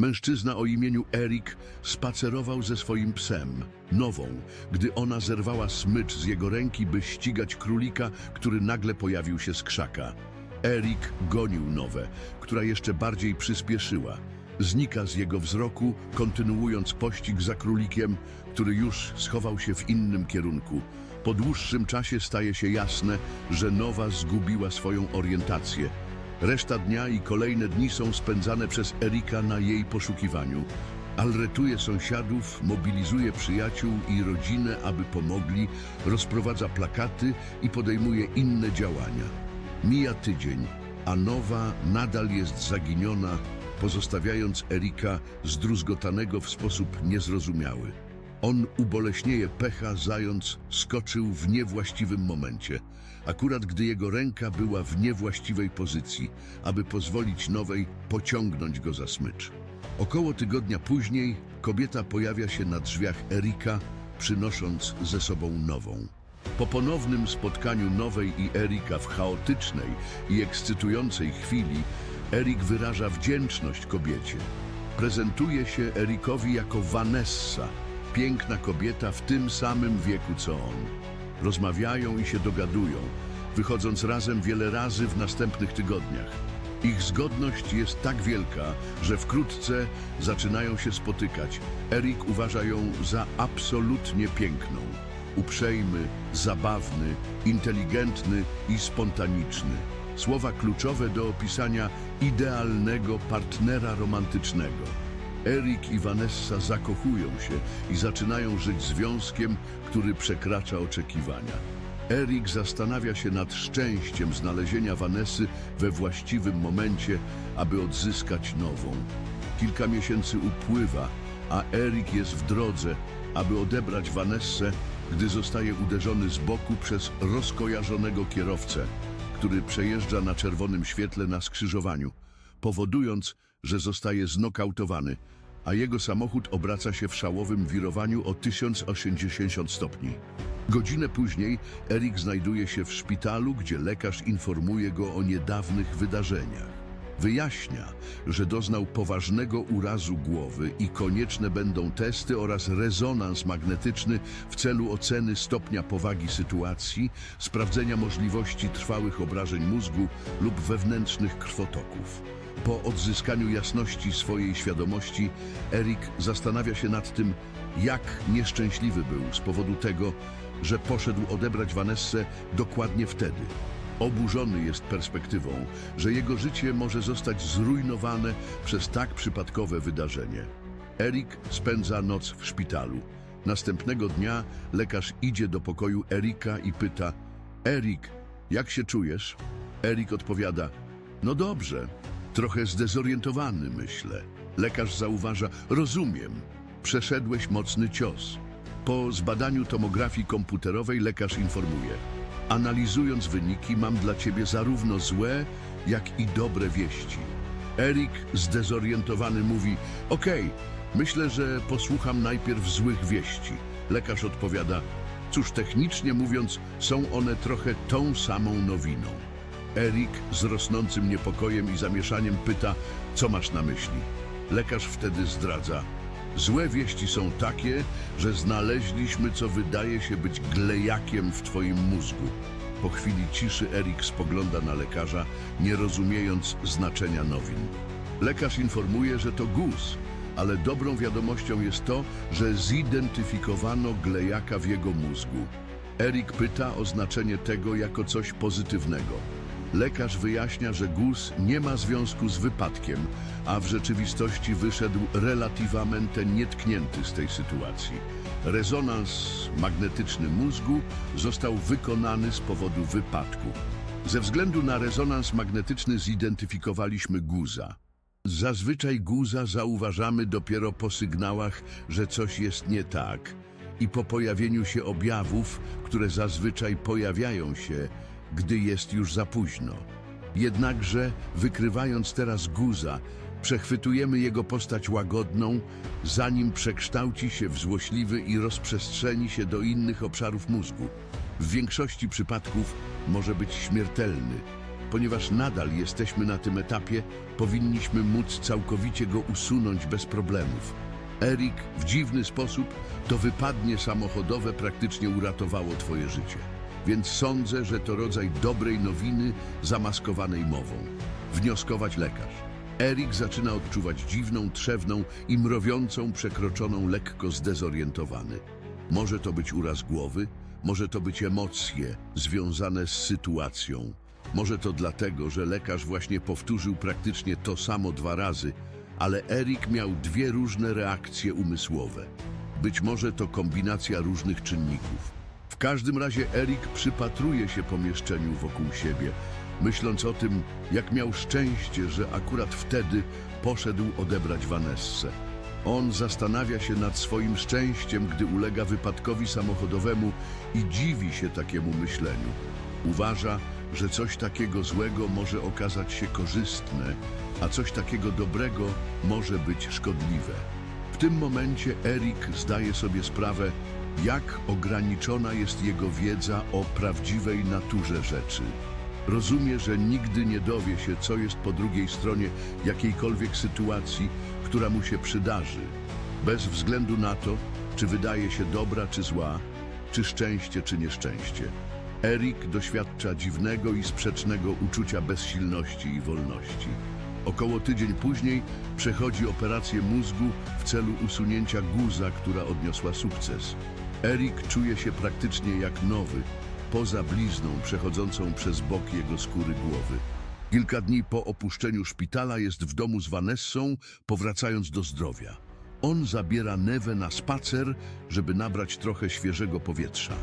Mężczyzna o imieniu Erik spacerował ze swoim psem, nową, gdy ona zerwała smycz z jego ręki, by ścigać królika, który nagle pojawił się z krzaka. Erik gonił nowe, która jeszcze bardziej przyspieszyła. Znika z jego wzroku, kontynuując pościg za królikiem, który już schował się w innym kierunku. Po dłuższym czasie staje się jasne, że nowa zgubiła swoją orientację. Reszta dnia i kolejne dni są spędzane przez Erika na jej poszukiwaniu. Alretuje sąsiadów, mobilizuje przyjaciół i rodzinę, aby pomogli, rozprowadza plakaty i podejmuje inne działania. Mija tydzień, a Nowa nadal jest zaginiona, pozostawiając Erika zdruzgotanego w sposób niezrozumiały. On uboleśnieje pecha, zając skoczył w niewłaściwym momencie, akurat gdy jego ręka była w niewłaściwej pozycji, aby pozwolić nowej pociągnąć go za smycz. Około tygodnia później kobieta pojawia się na drzwiach Erika, przynosząc ze sobą nową. Po ponownym spotkaniu Nowej i Erika w chaotycznej i ekscytującej chwili, Erik wyraża wdzięczność kobiecie. Prezentuje się Erikowi jako Vanessa, piękna kobieta w tym samym wieku co on. Rozmawiają i się dogadują, wychodząc razem wiele razy w następnych tygodniach. Ich zgodność jest tak wielka, że wkrótce zaczynają się spotykać. Erik uważa ją za absolutnie piękną. Uprzejmy, zabawny, inteligentny i spontaniczny. Słowa kluczowe do opisania idealnego partnera romantycznego. Erik i Vanessa zakochują się i zaczynają żyć związkiem, który przekracza oczekiwania. Erik zastanawia się nad szczęściem znalezienia Vanessy we właściwym momencie, aby odzyskać nową. Kilka miesięcy upływa, a Erik jest w drodze, aby odebrać Vanessę, gdy zostaje uderzony z boku przez rozkojarzonego kierowcę, który przejeżdża na czerwonym świetle na skrzyżowaniu, powodując, że zostaje znokautowany, a jego samochód obraca się w szałowym wirowaniu o 1080 stopni. Godzinę później Erik znajduje się w szpitalu, gdzie lekarz informuje go o niedawnych wydarzeniach. Wyjaśnia, że doznał poważnego urazu głowy i konieczne będą testy oraz rezonans magnetyczny w celu oceny stopnia powagi sytuacji, sprawdzenia możliwości trwałych obrażeń mózgu lub wewnętrznych krwotoków. Po odzyskaniu jasności swojej świadomości, Erik zastanawia się nad tym, jak nieszczęśliwy był z powodu tego, że poszedł odebrać Vanessę dokładnie wtedy. Oburzony jest perspektywą, że jego życie może zostać zrujnowane przez tak przypadkowe wydarzenie. Erik spędza noc w szpitalu. Następnego dnia lekarz idzie do pokoju Erika i pyta: Erik, jak się czujesz? Erik odpowiada: No dobrze, trochę zdezorientowany, myślę. Lekarz zauważa: Rozumiem, przeszedłeś mocny cios. Po zbadaniu tomografii komputerowej lekarz informuje: Analizując wyniki, mam dla ciebie zarówno złe, jak i dobre wieści. Erik, zdezorientowany, mówi: Okej, myślę, że posłucham najpierw złych wieści. Lekarz odpowiada: Cóż, technicznie mówiąc, są one trochę tą samą nowiną. Erik z rosnącym niepokojem i zamieszaniem pyta: Co masz na myśli? Lekarz wtedy zdradza: Złe wieści są takie, że znaleźliśmy, co wydaje się być glejakiem w twoim mózgu. Po chwili ciszy Erik spogląda na lekarza, nie rozumiejąc znaczenia nowin. Lekarz informuje, że to guz, ale dobrą wiadomością jest to, że zidentyfikowano glejaka w jego mózgu. Erik pyta o znaczenie tego jako coś pozytywnego. Lekarz wyjaśnia, że guz nie ma związku z wypadkiem, a w rzeczywistości wyszedł relatywamente nietknięty z tej sytuacji. Rezonans magnetyczny mózgu został wykonany z powodu wypadku. Ze względu na rezonans magnetyczny zidentyfikowaliśmy guza. Zazwyczaj guza zauważamy dopiero po sygnałach, że coś jest nie tak i po pojawieniu się objawów, które zazwyczaj pojawiają się, gdy jest już za późno. Jednakże, wykrywając teraz guza, przechwytujemy jego postać łagodną, zanim przekształci się w złośliwy i rozprzestrzeni się do innych obszarów mózgu. W większości przypadków może być śmiertelny. ponieważ nadal jesteśmy na tym etapie, powinniśmy móc całkowicie go usunąć bez problemów. Erik w dziwny sposób to wypadnie samochodowe praktycznie uratowało twoje życie. Więc sądzę, że to rodzaj dobrej nowiny zamaskowanej mową. Wnioskować lekarz. Erik zaczyna odczuwać dziwną, trzewną i mrowiącą, przekroczoną, lekko zdezorientowany. Może to być uraz głowy, może to być emocje związane z sytuacją. Może to dlatego, że lekarz właśnie powtórzył praktycznie to samo dwa razy, ale Erik miał dwie różne reakcje umysłowe. Być może to kombinacja różnych czynników. W każdym razie Erik przypatruje się pomieszczeniu wokół siebie, myśląc o tym, jak miał szczęście, że akurat wtedy poszedł odebrać Vanessę. On zastanawia się nad swoim szczęściem, gdy ulega wypadkowi samochodowemu i dziwi się takiemu myśleniu. Uważa, że coś takiego złego może okazać się korzystne, a coś takiego dobrego może być szkodliwe. W tym momencie Erik zdaje sobie sprawę, jak ograniczona jest jego wiedza o prawdziwej naturze rzeczy. Rozumie, że nigdy nie dowie się, co jest po drugiej stronie jakiejkolwiek sytuacji, która mu się przydarzy, bez względu na to, czy wydaje się dobra czy zła, czy szczęście czy nieszczęście. Erik doświadcza dziwnego i sprzecznego uczucia bezsilności i wolności. Około tydzień później przechodzi operację mózgu w celu usunięcia guza, która odniosła sukces. Erik czuje się praktycznie jak nowy, poza blizną przechodzącą przez bok jego skóry głowy. Kilka dni po opuszczeniu szpitala jest w domu z Vanessą, powracając do zdrowia. On zabiera Newę na spacer, żeby nabrać trochę świeżego powietrza.